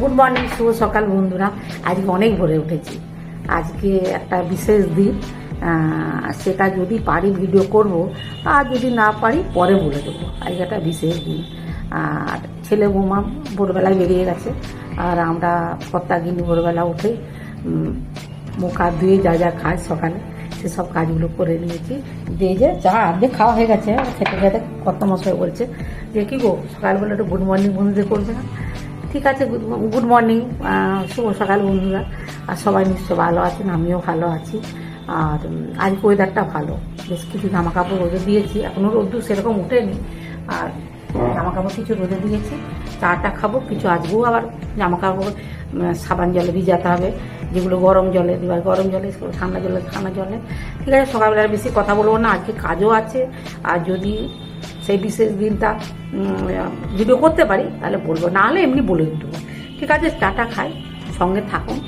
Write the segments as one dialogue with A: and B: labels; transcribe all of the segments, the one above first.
A: Good morning শুভ সকাল বন্ধুরা। আজকে অনেক ভোরে উঠেছি। আজকে একটা বিশেষ দিন। সেটা যদি পারি ভিডিও করব, আর যদি না পারি পরে বলে দেবো। আজকে একটা বিশেষ দিন। আর ছেলে বৌমা ভোরবেলায় বেরিয়ে গেছে। আর আমরা কর্তাগিনি ভোরবেলা উঠে মুখ হাত ধুয়ে যা যা খায় সকালে সেসব কাজগুলো করে নিয়েছি। দিয়ে যে চা আর্ধেক খাওয়া হয়ে গেছে। খেতে খেতে কর্তা মশাই বলছে যে, কি গো, সকালবেলা একটু গুড মর্নিং বন্ধুদের করবে না? ঠিক আছে গুড মর্নিং শুভ সকাল বন্ধুরা। আর সবাই নিশ্চয় ভালো আছেন, আমিও ভালো আছি। আর আজকে ওয়েদারটা ভালো। বেশ কিছু জামা কাপড় রোদে দিয়েছি এখনও রোদ্দুর সেরকম উঠেনি। আর জামা কাপড় কিছু রোদে দিয়েছি, চাটা খাব, কিছু আজকেও আবার জামা কাপড় সাবান জলে ভিজাতে হবে, যেগুলো গরম জলে দিবার গরম জলে ঠান্ডা জলে ঠান্ডা জলে। ঠিক আছে সকালবেলা বেশি কথা বলব না, আজকে কাজও আছে। আর যদি সেই বিশেষ দিনটা ভিডিও করতে পারি তাহলে বলব। না হলে এমনি বলে দেবো ঠিক আছে চাটা খাই সঙ্গে থাকুন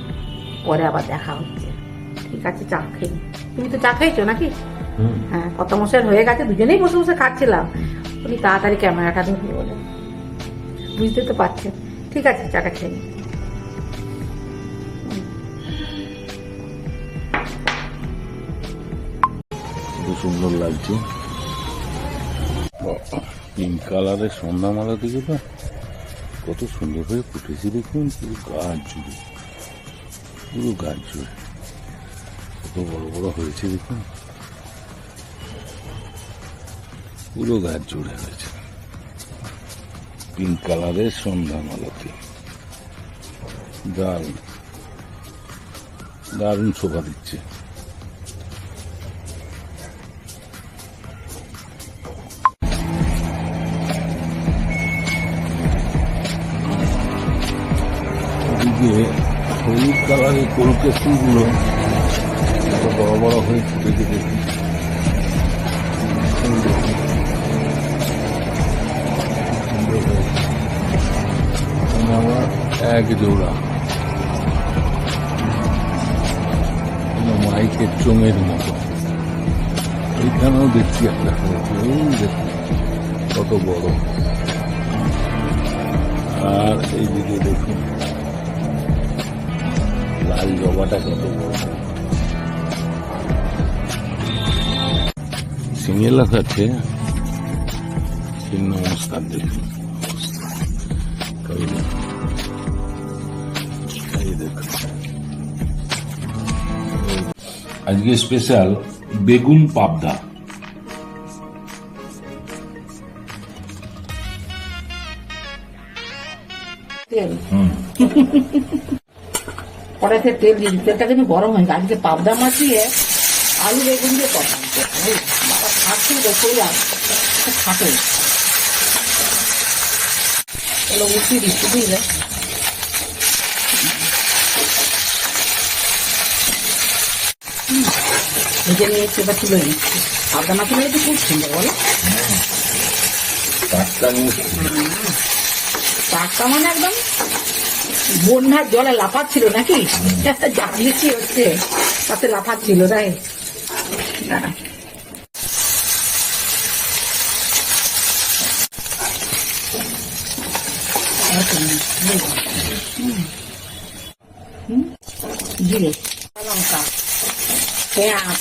A: পরে আবার দেখা হচ্ছে। ঠিক আছে চা খেয়ে তুমি তো চা খেয়েছো নাকি? হ্যাঁ কত মশাই হয়ে গেছে দুজনেই বসে বসে খাচ্ছিলাম। উনি তাড়াতাড়ি ক্যামেরাটা ধরবে বলে। বুঝতে তো পারছেন ঠিক আছে চাটা খেয়ে নিই।
B: সুন্দর লাগছে। পিঙ্ক কালারের সন্ধ্যামালা দিকে তো। কত সুন্দর হয়ে ফুটেছে দেখুন, পুরো গাছ জুড়ে। পুরো গাছ জুড়ে। কত বড় বড় হয়েছে দেখুন। পুরো গাছ জুড়ে হয়েছে। পিঙ্ক কালারের সন্ধ্যামালাতে। দারুণ। দারুণ শোভা দিচ্ছে। ওদিকে হলুদ কালারের কলকে ফুলগুলো বড় বড় হয়ে ফুটেছে দেখি আবার এক জোড়া। মাইকের চোঙের মতো। এইখানেও দেখছি একটা হয়েছে। কত বড়। আর এইদিকে দেখুন। লাল জবাটা কত বড় সিঙ্গেল আছে চিহ্ন নমস্কার দেখুন। আজকে স্পেশাল বেগুন পাবদা হুম
A: কড়াইতে তেল দিয়ে দিই। তেলটা কিন্তু গরম হয়ে। আজকে পাবদা মাছ দিয়ে আলু বেগুন দিয়ে কথা বাবা খাচ্ছি তো করলাম খুব খাটে। এগুলো উঠিয়ে দিচ্ছি বুঝলে ভেজে নিয়েছি এবার তুলে নিচ্ছি পাবদা মাছ তো খুব সুন্দর বলো।
B: মিষ্টি
A: টাটকা মানে একদম বন্যার জলে লাফাচ্ছিল নাকি? যা বৃষ্টি হচ্ছে? তাতে লাফাচ্ছিল, তাই? লঙ্কা পেঁয়াজ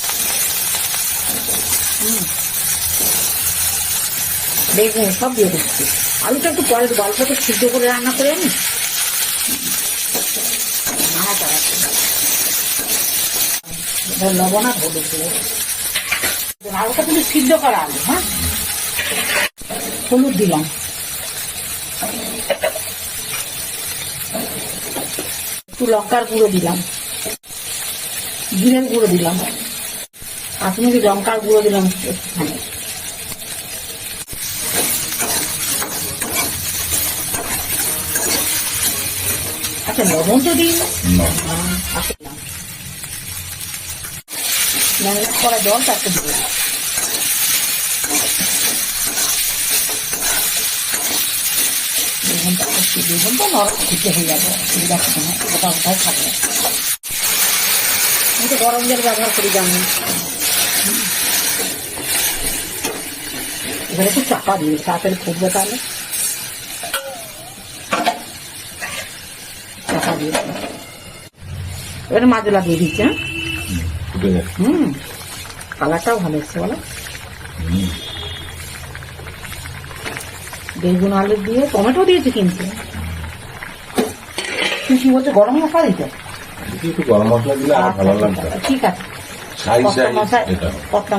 A: বেগুন সব দিয়ে দিচ্ছি। আলুটা একটু পরে আলুটা সিদ্ধ করে রান্না করে হলুদ সিদ্ধ করা আলু হ্যাঁ? হলুদ দিলাম। একটু লঙ্কার গুঁড়ো দিলাম। জিরের গুঁড়ো দিলাম। কাশ্মীরি লঙ্কার গুঁড়ো দিলাম আচ্ছা লবণ তো দিই
B: না।
A: করা জলটা একটু দিয়ে। বেগুনটা একটু বেগুন নরম দিতে হয়ে যাবে অসুবিধা না ওটা ওটাই খাব আমি তো গরম জল ব্যবহার করি জানি। এবারে একটু চাপা দিয়ে তাড়াতাড়ি ফুটবে তাহলে দেবো এবারে মাজলা দিয়ে দিচ্ছি হ্যাঁ? হুম কালারটাও ভালো এসছে বলো। বেগুন আলু দিয়ে টমেটো দিয়েছি কিন্তু। তুই কি বলছে গরম মশলা দিতে?
B: গরম মশলা দিলে আর ভালো লাগবে
A: আচ্ছা, ঠিক আছে।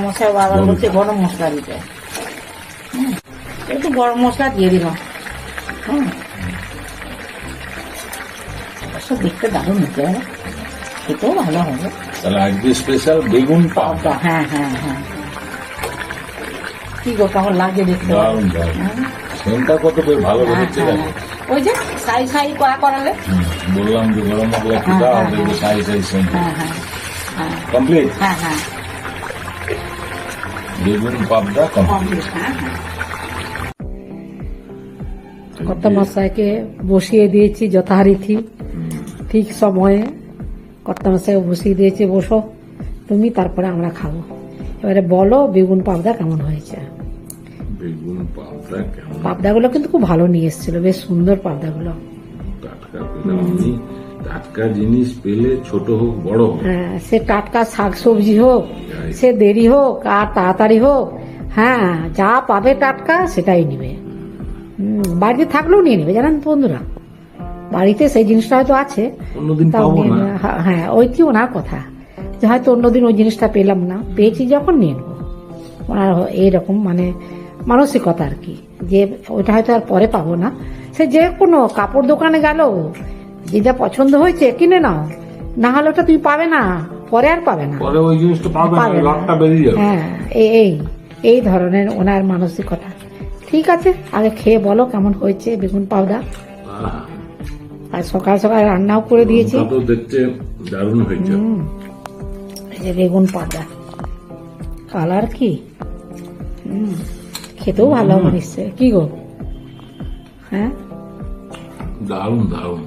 A: মশাই বাবার
B: গরম
A: বলছে
B: মশলা।
A: গরম মশলা দিতে। একটু গরম মশলা দিয়ে দিলাম। হুম। অবশ্য দেখতে দারুণ হতে। হবে খেতেও ভালো হবে
B: তাহলে আজকে স্পেশাল বেগুন পাও
A: হ্যাঁ হ্যাঁ হ্যাঁ। কি গো কেমন লাগে দেখতে?
B: দারুণ দারুণ।
A: হ্যাঁ,
B: সেন্টটা কত বেশ ভালো
A: হ্যাঁ,
B: বেরোচ্ছে
A: হ্যাঁ।
B: দেখো।
A: ওই যে সাই সাই করা করালে?
B: বললাম যে গরম মশলা একটু
A: হ্যাঁ,
B: দাও
A: হ্যাঁ,
B: দেখবে সাই সাই সেন্ট।
A: হ্যাঁ হ্যাঁ হ্যাঁ।
B: কমপ্লিট
A: হ্যাঁ হ্যাঁ।
B: বেগুন পাবদা কমপ্লিট
A: কমপ্লিট হ্যাঁ হ্যাঁ। কত মশাইকে বসিয়ে দিয়েছি যথারীতি। ঠিক সময়ে কর্তা মশাইকে বসিয়ে দিয়েছে বসো। তুমি তারপরে আমরা খাব। এবারে বলো বেগুন পাবদা কেমন হয়েছে?
B: বেগুন পাবদা কেমন?
A: পাবদাগুলো কিন্তু খুব ভালো নিয়ে এসেছিল বেশ সুন্দর পাবদাগুলো।
B: টাটকা পেলাম আমি টাটকা জিনিস পেলে ছোট হোক বড় হোক।
A: হ্যাঁ সে টাটকা শাক সবজি হোক সে দেরি হোক আর তাড়াতাড়ি হোক হ্যাঁ যা পাবে টাটকা সেটাই নিবে। বাড়িতে থাকলেও নিয়ে নেবে জানেন বন্ধুরা? বাড়িতে সেই জিনিসটা হয়তো আছে। হ্যাঁ, হ্যাঁ ওই কি ওনার কথা। যে হয়তো অন্যদিন ওই জিনিসটা পেলাম না। পেয়েছি যখন নিয়ে নেব। ওনার এইরকম মানে মানসিকতা আর কি। যে ওইটা হয়তো আর পরে পাবো না। সে যে কোনো কাপড় দোকানে গেল যেটা পছন্দ হয়েছে কিনে নাও। না হলে ওটা তুমি পাবে না। পরে আর পাবে না।
B: পরে ওই জিনিসটা পাবে না
A: পাবে
B: বেরিয়ে যাবে।
A: হ্যাঁ এই এই ধরনের ওনার মানসিকতা। ঠিক আছে আগে খেয়ে বলো কেমন হয়েছে বেগুন পাউডার। আর সকাল সকাল রান্নাও করে দিয়েছি।
B: দেখতে দারুণ হয়েছে।
A: এই যে বেগুন পাতা। কালার কি? হুম খেতেও ভালো হবে নিশ্চয় কি গো? হ্যাঁ?
B: দারুণ দারুণ।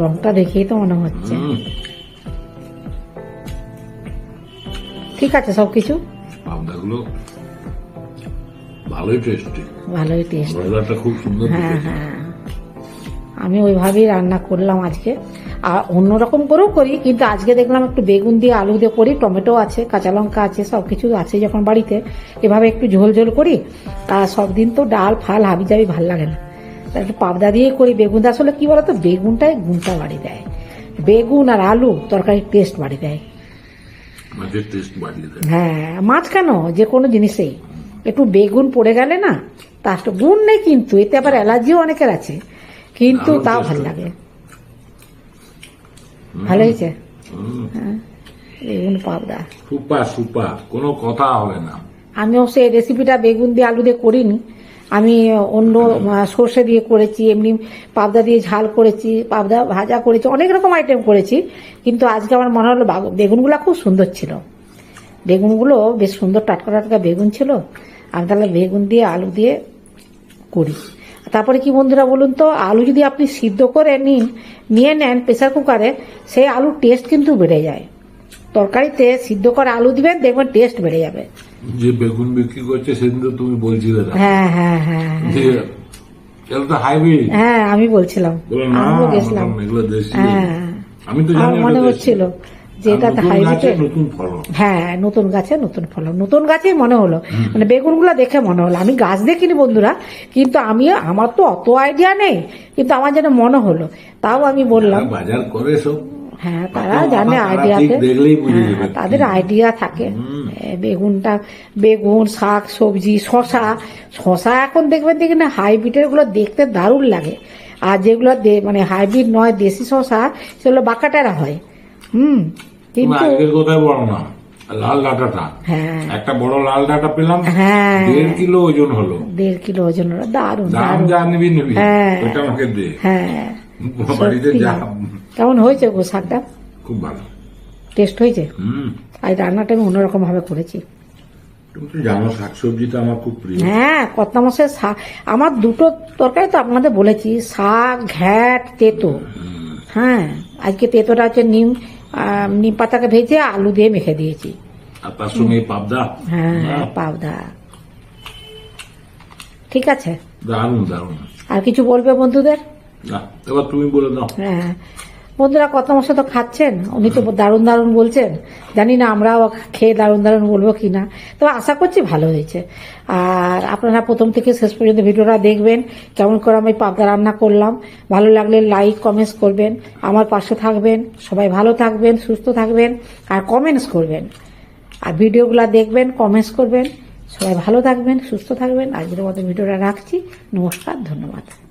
A: রংটা দেখেই তো মনে হচ্ছে। ঠিক আছে সব কিছু?
B: পাবদাগুলো ভালোই টেস্টি
A: ভালোই টেস্ট
B: খুব সুন্দর
A: হ্যাঁ হ্যাঁ। আমি ওইভাবেই রান্না করলাম আজকে। আর অন্যরকম করেও করি কিন্তু আজকে দেখলাম একটু বেগুন দিয়ে আলু দিয়ে করি টমেটো আছে কাঁচা লঙ্কা আছে সব কিছু আছে যখন বাড়িতে। এভাবে একটু ঝোল ঝোল করি আর সব দিন তো ডাল ফাল হাবি জাবি ভালো লাগে না। একটু পাবদা দিয়ে করি বেগুন। আসলে কি বলতো বেগুনটাই গুণটা বাড়ি দেয়। বেগুন আর আলু তরকারির টেস্ট বাড়ি দেয়। হ্যাঁ মাছ কেন? যে কোনো জিনিসেই। একটু বেগুন পড়ে গেলে না তার তো গুণ নেই কিন্তু এতে আবার অ্যালার্জিও অনেকের আছে। কিন্তু তাও ভালো লাগে। ভালো হয়েছে? হ্যাঁ। বেগুন পাবদা।
B: সুপার সুপার কোনো কথা হবে না।
A: আমি অবশ্য এই রেসিপিটা বেগুন দিয়ে আলু দিয়ে করিনি। আমি অন্য সর্ষে দিয়ে করেছি এমনি পাবদা দিয়ে ঝাল করেছি পাবদা ভাজা করেছি অনেক রকম আইটেম করেছি। কিন্তু আজকে আমার মনে হলো বাগ- বেগুনগুলো খুব সুন্দর ছিল। বেগুনগুলো বেশ সুন্দর টাটকা টাটকা বেগুন ছিল। আমি তাহলে বেগুন দিয়ে আলু দিয়ে করি। তারপরে কি বন্ধুরা বলুন তো আলু যদি আপনি সিদ্ধ করে নিন নিয়ে নেন প্রেসার কুকারে সেই আলুর টেস্ট কিন্তু বেড়ে যায়। তরকারিতে সিদ্ধ করে আলু দিবেন দেখবেন টেস্ট বেড়ে যাবে।
B: যে বেগুন বিক্রি করছে সেদিন তো তুমি বলছিলে
A: হ্যাঁ হ্যাঁ হ্যাঁ হ্যাঁ।
B: হাইব্রিড
A: হ্যাঁ আমি বলছিলাম। আমিও গেছিলাম। হ্যাঁ।
B: আমি তো
A: মনে হচ্ছিল।
B: দেশি।
A: যে
B: নতুন
A: হাইব্রিড
B: ফলন।
A: হ্যাঁ নতুন গাছে নতুন ফলন। নতুন গাছেই মনে হলো। মানে বেগুনগুলো দেখে মনে হলো। আমি গাছ দেখিনি বন্ধুরা কিন্তু আমি আমার তো অত আইডিয়া নেই। কিন্তু আমার যেন মনে হলো। তাও আমি বললাম
B: বাজার করে সব।
A: হ্যাঁ তারা জানে আইডিয়াতে হ্যাঁ, তাদের আইডিয়া থাকে। বেগুনটা বেগুন শাক সবজি শশা শশা এখন দেখবেন দেখি না হাইব্রিডেরগুলো দেখতে দারুণ লাগে। আর যেগুলো মানে হাইব্রিড নয় দেশি শশা সেগুলো বাঁকাটারা হয়। হুম। কিন্তু
B: আজকের কথাই বলো না লাল ডাটাটা।
A: হ্যাঁ।
B: একটা বড় লাল ডাটা পেলাম
A: হ্যাঁ।
B: দেড় কিলো ওজন হলো।
A: দেড় কিলো ওজন দারুণ
B: দাম
A: দারুণ।
B: যা নিবি নিবি।
A: হ্যাঁ।
B: ওটা আমাকে দে।
A: হ্যাঁ।
B: বাড়িতে
A: সত্যি।
B: যা।
A: কেমন হয়েছে গো শাকটা?
B: খুব ভালো।
A: টেস্ট হয়েছে? আর রান্নাটা আমি অন্যরকম ভাবে করেছি।
B: তুমি তো জানো শাকসবজিটা আমার খুব প্রিয়।
A: হ্যাঁ কত শাক আমার দুটো তরকারি তো আপনাদের বলেছি শাক ঘ্যাট তেতো। হ্যাঁ আজকে তেতোটা হচ্ছে নিম নিম পাতাকে ভেজে আলু দিয়ে মেখে দিয়েছি।
B: আর তার সঙ্গে পাবদা?
A: হ্যাঁ পাবদা। ঠিক আছে।
B: দারুণ দারুণ।
A: আর কিছু বলবে বন্ধুদের?
B: না এবার তুমি বলে দাও।
A: হ্যাঁ। বন্ধুরা কত মশা তো খাচ্ছেন? উনি তো দারুণ দারুণ বলছেন। জানি না আমরাও খেয়ে দারুণ দারুণ বলব কিনা। তো আশা করছি ভালো হয়েছে। আর আপনারা প্রথম থেকে শেষ পর্যন্ত ভিডিওটা দেখবেন। কেমন করে আমি পাবদা রান্না করলাম। ভালো লাগলে লাইক কমেন্টস করবেন। আমার পাশে থাকবেন। সবাই ভালো থাকবেন, সুস্থ থাকবেন। আর কমেন্টস করবেন। আর ভিডিওগুলো দেখবেন কমেন্টস করবেন। সবাই ভালো থাকবেন, সুস্থ থাকবেন। আজকের মতো ভিডিওটা রাখছি। নমস্কার, ধন্যবাদ।